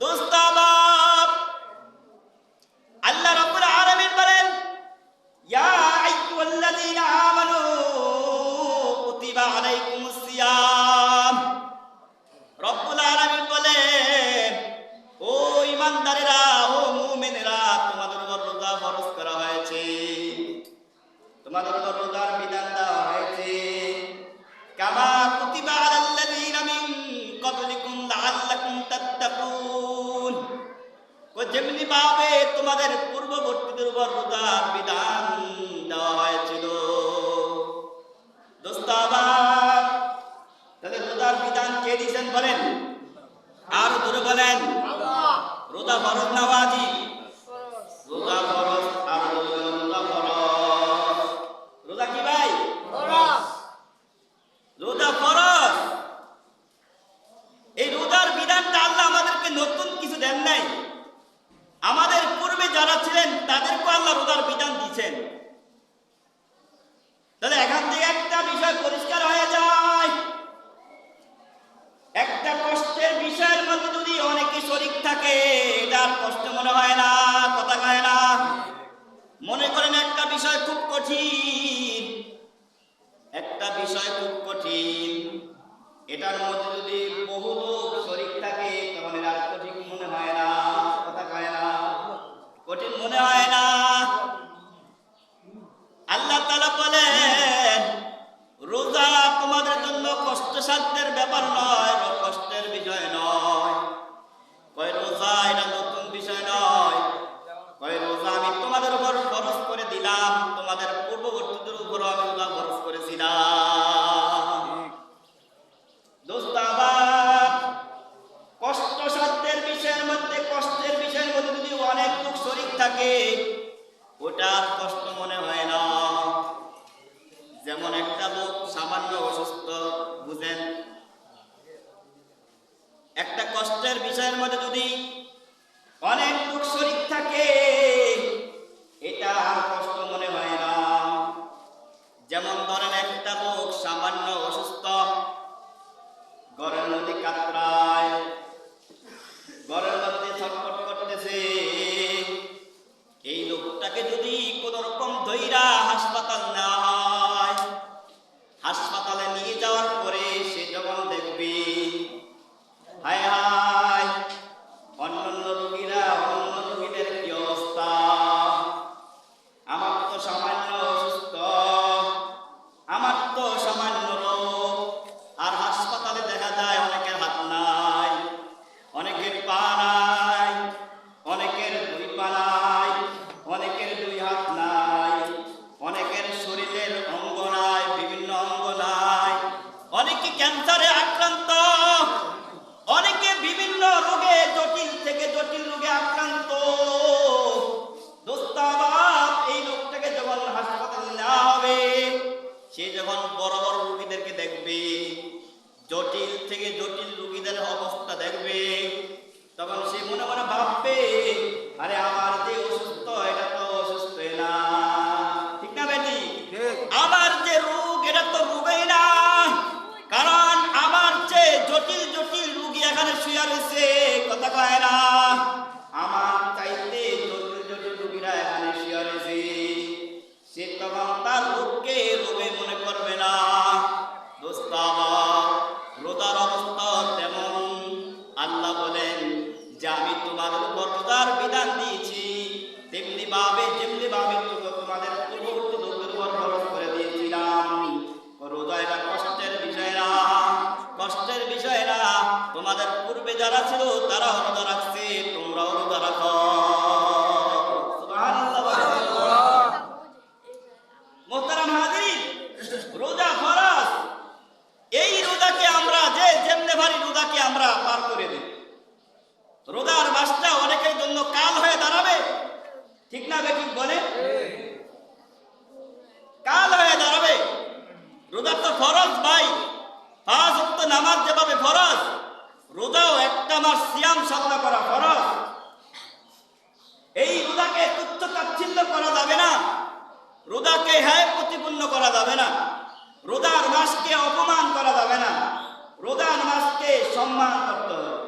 দোস্ত আল্লাহ রাব্বুল আলামিন বলেন ইয়া আইয়ুহাল্লাযীনা আমানু কুতিবা আলাইকুমুস যেমনি ভাবে তোমাদের পূর্ববর্তীদের উপর রোজার বিধান দেওয়া হয়েছিল। তাদের রোজার বিধান কে দিয়েছেন বলেন? আর বলেন। রোজা ফরজ না ওয়াজিব রোজা ফরজ আর দূরে বলেন রোজা ফরজ রোজা কি ভাই রোজা ফরজ এই রোজার বিধানটা আল্লাহ আমাদেরকে নতুন কিছু দেন নাই আমাদের পূর্বে যারা ছিলেন তাদেরকে আল্লাহ রোজার বিধান দিয়েছেন তাহলে এখান থেকে একটা বিষয় পরিষ্কার হয়ে যায় একটা কষ্টের বিষয়ের মধ্যে যদি অনেকে শরিক থাকে এটা কষ্ট মনে হয় না, কথা কয় না। মনে করেন একটা বিষয় খুব কঠিন, একটা বিষয় খুব কঠিন। এটার মধ্যে যদি বহু থাকে, ওটা কষ্ট মনে হয় না। যেমন একটা লোক সামান্য অসুস্থ, বুঝেন? একটা কষ্টের বিষয়ের মধ্যে যদি দেখবে হায় হায়, অন্যান্য রোগীরা অন্য রোগীদের কি অবস্থা? আমার তো সামান্য অসুস্থ, আমার তো সামান্য রোগ। আর হাসপাতালে দেখা যায় অনেকের হাত নাই, অনেকের পা নাই, অনেকের দুই পা নাই, অনেকের দুই হাত নাই, অনেকের শরীরের অঙ্গ নাই, বিভিন্ন অঙ্গ নাই। অনেকে ক্যান্সারে জটিল থেকে জটিল রোগীদের অবস্থা দেখবে। তখন সে মনে মনে ভাববে আরে আমার যে অসুস্থ এটা তো অসুস্থ না। ঠিক না বেটি? আমার যে রোগ এটা তো রোগই না। কারণ আমার যে জটিল জটিল রোগী এখানে শুয়ে রয়েছে কথা কয় না। আমার চাইতে জটিল জটিল রোগীরা এখানে শুয়ে রয়েছে। সে তখন তার রোগকে রোগে মনে করবে না। দোস্ত আমার যারা ছিল, তারাও রোজা রাখছে, তোমরাও রোজা রাখো। মোহতারাম হাজিরিন, রোজা ফরজ। এই রোজাকে আমরা যে যেমনে ভারি রোজাকে আমরা পার করে দিই। রোজার মাসটা অনেকের জন্য কাল হয়ে দাঁড়াবে। ঠিক না, বেঠিক বলে কাল হয়ে দাঁড়াবে রোজার তো ফরজ ভাই পাঁচ অক্ত নামাজ যেভাবে ফরজ। রোজাও একটা মাস সিয়াম সাধনা করা ফরজ। এই রোজাকে তুচ্ছ তাচ্ছিল্য করা যাবে না। রোজাকে হ্যায় প্রতিপূর্ণ করা যাবে না। রোজার মাসকে অপমান করা যাবে না। রোজার মাসকে সম্মান করতে হবে।